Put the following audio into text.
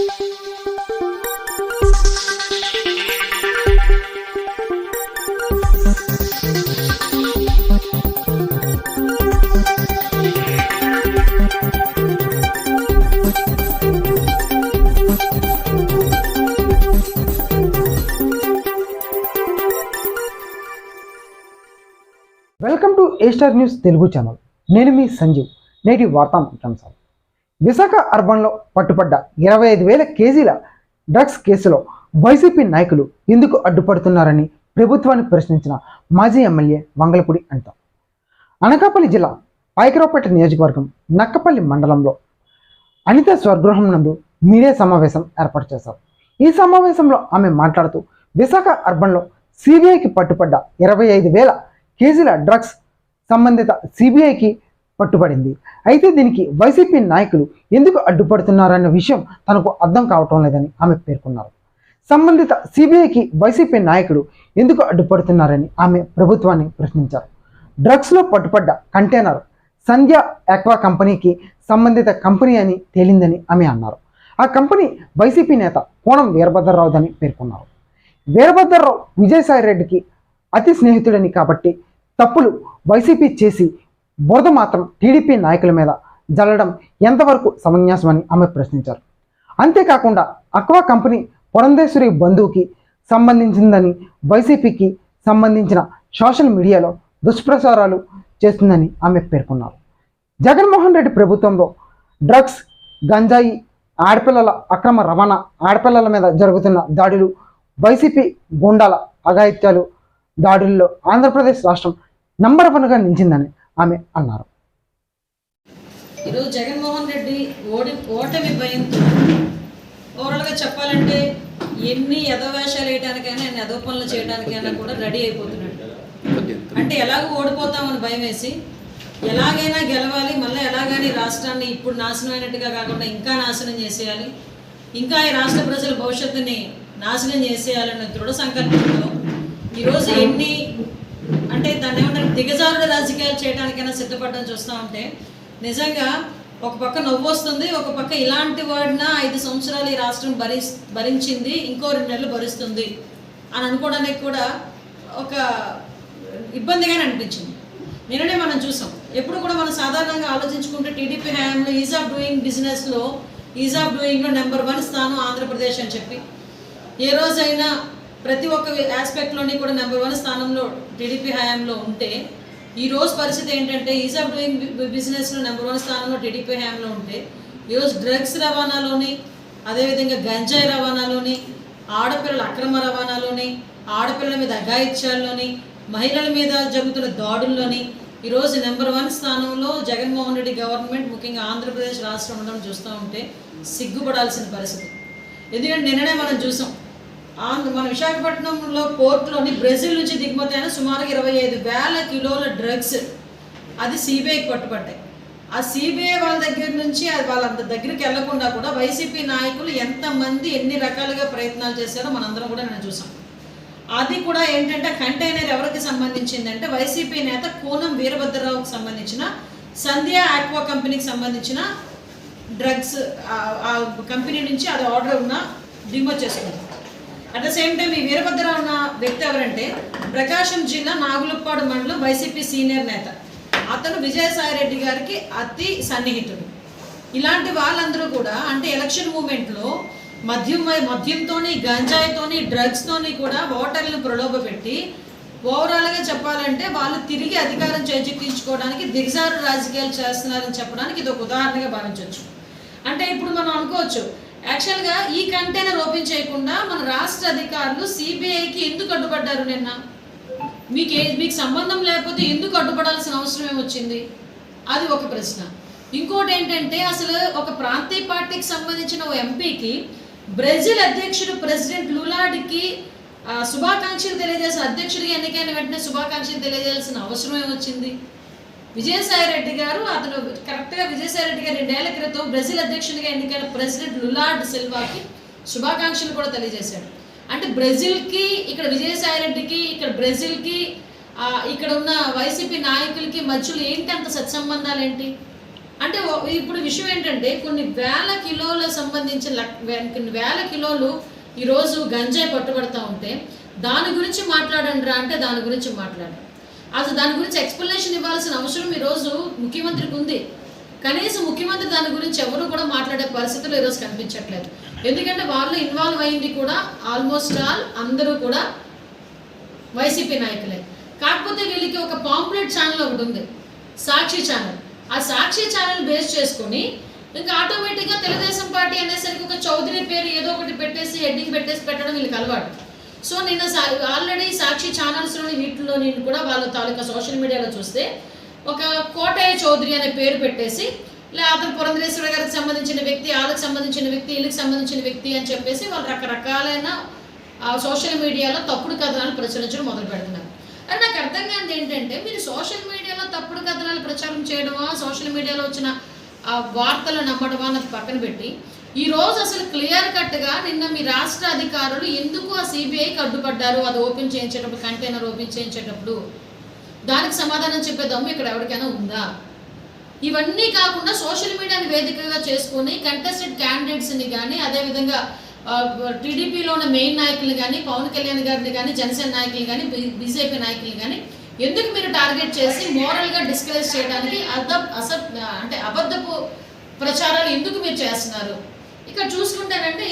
Welcome to A star news Telugu channel. నేను మీ సంజీవ్. నేటి వార్తాంశాలు విశాఖ అర్బన్లో పట్టుపడ్డ ఇరవై ఐదు వేల కేజీల డ్రగ్స్ కేసులో వైసీపీ నాయకులు ఎందుకు అడ్డుపడుతున్నారని ప్రభుత్వాన్ని ప్రశ్నించిన మాజీ ఎమ్మెల్యే వంగలపూడి అంటాం అనకాపల్లి జిల్లా పైకరావుపేట నియోజకవర్గం నక్కపల్లి మండలంలో అనిత స్వగృహం నందు మీడియా సమావేశం ఏర్పాటు చేశారు. ఈ సమావేశంలో ఆమె మాట్లాడుతూ విశాఖ అర్బన్లో సిబిఐకి పట్టుపడ్డ ఇరవై ఐదు వేల కేజీల డ్రగ్స్ సంబంధిత సిబిఐకి పట్టుబడింది. అయితే దీనికి వైసీపీ నాయకులు ఎందుకు అడ్డుపడుతున్నారన్న విషయం తనకు అర్థం కావటం లేదని ఆమె పేర్కొన్నారు. సంబంధిత సిబిఐకి వైసీపీ నాయకుడు ఎందుకు అడ్డుపడుతున్నారని ఆమె ప్రభుత్వాన్ని ప్రశ్నించారు. డ్రగ్స్లో పట్టుపడ్డ కంటైనర్ సంధ్య ఆక్వా కంపెనీకి సంబంధిత కంపెనీ అని తేలిందని ఆమె అన్నారు. ఆ కంపెనీ వైసీపీ నేత కోణం వీరభద్రరావుదని పేర్కొన్నారు. వీరభద్రరావు విజయసాయి రెడ్డికి అతి స్నేహితుడని కాబట్టి తప్పులు వైసీపీ చేసి బురద మాత్రం టీడీపీ నాయకుల మీద జల్లడం ఎంతవరకు సమంజసమని ఆమె ప్రశ్నించారు. అంతేకాకుండా అక్వా కంపెనీ పురంధేశ్వరి బంధువుకి సంబంధించిందని వైసీపీకి సంబంధించిన సోషల్ మీడియాలో దుష్ప్రచారాలు చేస్తుందని ఆమె పేర్కొన్నారు. జగన్మోహన్ రెడ్డి ప్రభుత్వంలో డ్రగ్స్ గంజాయి ఆడపిల్లల అక్రమ రవాణా ఆడపిల్లల మీద జరుగుతున్న దాడులు వైసీపీ గుండాల అఘాయిత్యాలు దాడుల్లో ఆంధ్రప్రదేశ్ రాష్ట్రం నంబర్ వన్గా నిలిచిందని ఆమె అన్నారు. ఈరోజు జగన్మోహన్ రెడ్డి ఓడి ఓటమి భయంతో ఓవరాల్గా చెప్పాలంటే ఎన్ని ఎదవేషాలు వేయడానికైనా ఎన్ని యథో పనులు చేయడానికైనా కూడా రెడీ అయిపోతున్నాడు. అంటే ఎలాగో ఓడిపోతామని భయం వేసి ఎలాగైనా గెలవాలి మళ్ళీ ఎలాగైనా రాష్ట్రాన్ని ఇప్పుడు నాశనం అయినట్టుగా కాకుండా ఇంకా నాశనం చేసేయాలి ఇంకా ఈ రాష్ట్ర ప్రజల భవిష్యత్తుని నాశనం చేసేయాలన్న దృఢ సంకల్పంతో ఈరోజు ఎన్ని అంటే దాన్ని ఏమంటారు? దిగజారుడు రాజకీయాలు చేయడానికైనా సిద్ధపడడం చూస్తూ ఉంటే నిజంగా ఒక పక్క నవ్వు వస్తుంది ఒక పక్క ఇలాంటి వాడిన ఐదు సంవత్సరాలు ఈ రాష్ట్రం భరి భరించింది ఇంకో రెండు నెలలు భరిస్తుంది అని అనుకోవడానికి కూడా ఒక ఇబ్బందిగానే అనిపించింది. నిన్ననే మనం చూసాం. ఎప్పుడు కూడా మనం సాధారణంగా ఆలోచించుకుంటే టీడీపీ హయాంలో ఈజ్ ఆఫ్ డూయింగ్ బిజినెస్లో ఈజ్ ఆఫ్ డూయింగ్లో నెంబర్ వన్ స్థానం ఆంధ్రప్రదేశ్ అని చెప్పి ఏ రోజైనా ప్రతి ఒక్క ఆస్పెక్ట్లోని కూడా నెంబర్ వన్ స్థానంలో టీడీపీ హయాంలో ఉంటే ఈ రోజు పరిస్థితి ఏంటంటే ఈజ్ ఆఫ్ డూయింగ్ బిజినెస్లో నెంబర్ వన్ స్థానంలో టీడీపీ హయాంలో ఉంటే ఈరోజు డ్రగ్స్ రవాణాలోని అదేవిధంగా గంజాయి రవాణాలోని ఆడపిల్లల అక్రమ రవాణాలోని ఆడపిల్లల మీద అఘాయిత్యాల్లోని మహిళల మీద జరుగుతున్న దాడుల్లోని ఈరోజు నెంబర్ వన్ స్థానంలో జగన్మోహన్ రెడ్డి గవర్నమెంట్ ముఖ్యంగా ఆంధ్రప్రదేశ్ రాష్ట్రం ఉండడం చూస్తూ ఉంటే సిగ్గుపడాల్సిన పరిస్థితి. ఎందుకంటే నిన్ననే మనం చూసాం ఆంధ్ర మన విశాఖపట్నంలో పోర్టులోని బ్రెజిల్ నుంచి దిగుమతి అయిన సుమారు ఇరవై ఐదు వేల కిలోల డ్రగ్స్ అది సిబిఐకి పట్టుబడ్డాయి. ఆ సిబిఐ వాళ్ళ దగ్గర నుంచి అది వాళ్ళ దగ్గరికి వెళ్ళకుండా కూడా వైసీపీ నాయకులు ఎంతమంది ఎన్ని రకాలుగా ప్రయత్నాలు చేశారో మనందరం కూడా నేను చూసాం. అది కూడా ఏంటంటే కంటైనర్ ఎవరికి సంబంధించిందంటే వైసీపీ నేత కోనం వీరభద్రరావుకి సంబంధించిన సంధ్యా ఆక్వా కంపెనీకి సంబంధించిన డ్రగ్స్ ఆ- ఆ కంపెనీ నుంచి అది ఆర్డర్ ఉన్న దిగుమతి చేసుకుంది అట్ ద సేమ్ టైం ఈ వీరభద్రరావు ఉన్న వ్యక్తి ఎవరంటే ప్రకాశం జిల్లా నాగులప్పాడు మండలం వైసీపీ సీనియర్ నేత. అతను విజయసాయి రెడ్డి గారికి అతి సన్నిహితుడు. ఇలాంటి వాళ్ళందరూ కూడా అంటే ఎలక్షన్ మూమెంట్లో మద్యం మద్యంతోని గంజాయితోని డ్రగ్స్తోని కూడా ఓటర్లను ప్రలోభపెట్టి ఓవరాల్గా చెప్పాలంటే వాళ్ళు తిరిగి అధికారం చేజిక్కించుకోవడానికి దిగజారు రాజకీయాలు చేస్తున్నారని చెప్పడానికి ఇది ఒక ఉదాహరణగా భావించవచ్చు. అంటే ఇప్పుడు మనం అనుకోవచ్చు యాక్చువల్గా ఈ కంటైనర్ ఓపెన్ చేయకుండా మన రాష్ట్ర అధికారులు సిబిఐకి ఎందుకు అడ్డుపడ్డారు నిన్న? మీకు ఏ మీకు సంబంధం లేకపోతే ఎందుకు అడ్డుపడాల్సిన అవసరం ఏమొచ్చింది అది ఒక ప్రశ్న. ఇంకోటి ఏంటంటే అసలు ఒక ప్రాంతీయ పార్టీకి సంబంధించిన ఓ ఎంపీకి బ్రెజిల్ అధ్యక్షుడు ప్రెసిడెంట్ లులాడ్కి శుభాకాంక్షలు తెలియజేసిన అధ్యక్షుడికి ఎన్నికైన వెంటనే శుభాకాంక్షలు తెలియజేయాల్సిన అవసరం ఏమొచ్చింది విజయసాయి రెడ్డి గారు అతను కరెక్ట్ విజయసాయి రెడ్డి గారు రెండేళ్ళ క్రితం బ్రెజిల్ అధ్యక్షుడిగా ఎన్నికైన ప్రెసిడెంట్ లులార్డ్ సిల్వాకి శుభాకాంక్షలు కూడా తెలియజేశాడు. అంటే బ్రెజిల్కి ఇక్కడ విజయసాయి రెడ్డికి ఇక్కడ బ్రెజిల్కి ఇక్కడ ఉన్న వైసీపీ నాయకులకి మధ్యలో ఏంటి అంత సత్సంబంధాలు ఏంటి? అంటే ఇప్పుడు విషయం ఏంటంటే కొన్ని వేల కిలోల సంబంధించిన లక్- కొన్ని వేల కిలోలు ఈరోజు గంజాయి పట్టుబడతా ఉంటే దాని గురించి మాట్లాడండి రా అంటే దాని గురించి మాట్లాడండి అసలు దాని గురించి ఎక్స్ప్లెనేషన్ ఇవ్వాల్సిన అవసరం ఈరోజు ముఖ్యమంత్రికి ఉంది. కనీసం ముఖ్యమంత్రి దాని గురించి ఎవరు కూడా మాట్లాడే పరిస్థితులు ఈరోజు కనిపించట్లేదు. ఎందుకంటే వాళ్ళు ఇన్వాల్వ్ అయింది కూడా ఆల్మోస్ట్ ఆల్ అందరూ కూడా వైసీపీ నాయకులే. కాకపోతే వీళ్ళకి ఒక పాంప్లెట్ ఛానల్ ఒకటి ఉంది. సాక్షి ఛానల్ ఆ సాక్షి ఛానల్ బేస్ చేసుకొని ఇంకా ఆటోమేటిక్గా తెలుగుదేశం పార్టీ అనేసరికి ఒక చౌదరి పేరు ఏదో ఒకటి పెట్టేసి హెడ్డింగ్ పెట్టేసి పెట్టడం వీళ్ళకి అలవాటు. సో నిన్న ఆల్రెడీ సాక్షి ఛానల్స్లోని వీటిలో నేను కూడా వాళ్ళ తాలూకా సోషల్ మీడియాలో చూస్తే ఒక కోటయ్య చౌదరి అనే పేరు పెట్టేసి లేకపోతే పురంధరేశ్వర గారికి సంబంధించిన వ్యక్తి వాళ్ళకి సంబంధించిన వ్యక్తి వీళ్ళకి సంబంధించిన వ్యక్తి అని చెప్పేసి వాళ్ళు రకరకాలైన సోషల్ మీడియాలో తప్పుడు కథనాలు ప్రచురించడం మొదలు పెడుతున్నారు. అది నాకు అర్థం కానిది ఏంటంటే మీరు సోషల్ మీడియాలో తప్పుడు కథనాలు ప్రచారం చేయడమా సోషల్ మీడియాలో వచ్చిన ఆ వార్తలు నమ్మడమా అన్నది పక్కన పెట్టి ఈ రోజు అసలు క్లియర్ కట్గా నిన్న మీ రాష్ట్ర అధికారులు ఎందుకు ఆ సిబిఐకి అడ్డుపడ్డారు? అది ఓపెన్ చేయించేటప్పుడు కంటైనర్ ఓపెన్ చేయించేటప్పుడు దానికి సమాధానం చెప్పే దమ్ము ఇక్కడ ఎవరికైనా ఉందా? ఇవన్నీ కాకుండా సోషల్ మీడియాని వేదికగా చేసుకొని కంటెస్టెడ్ క్యాండిడేట్స్ని కానీ అదేవిధంగా టీడీపీలో ఉన్న మెయిన్ నాయకులు కానీ పవన్ కళ్యాణ్ గారిని కానీ జనసేన నాయకులు కానీ బీజేపీ నాయకులు కానీ ఎందుకు మీరు టార్గెట్ చేసి మోరల్గా డిస్కరేజ్ చేయడానికి అర్థ అస అంటే అబద్ధపు ప్రచారాలు ఎందుకు మీరు చేస్తున్నారు? ఇక్కడ చూసుకుంటానండి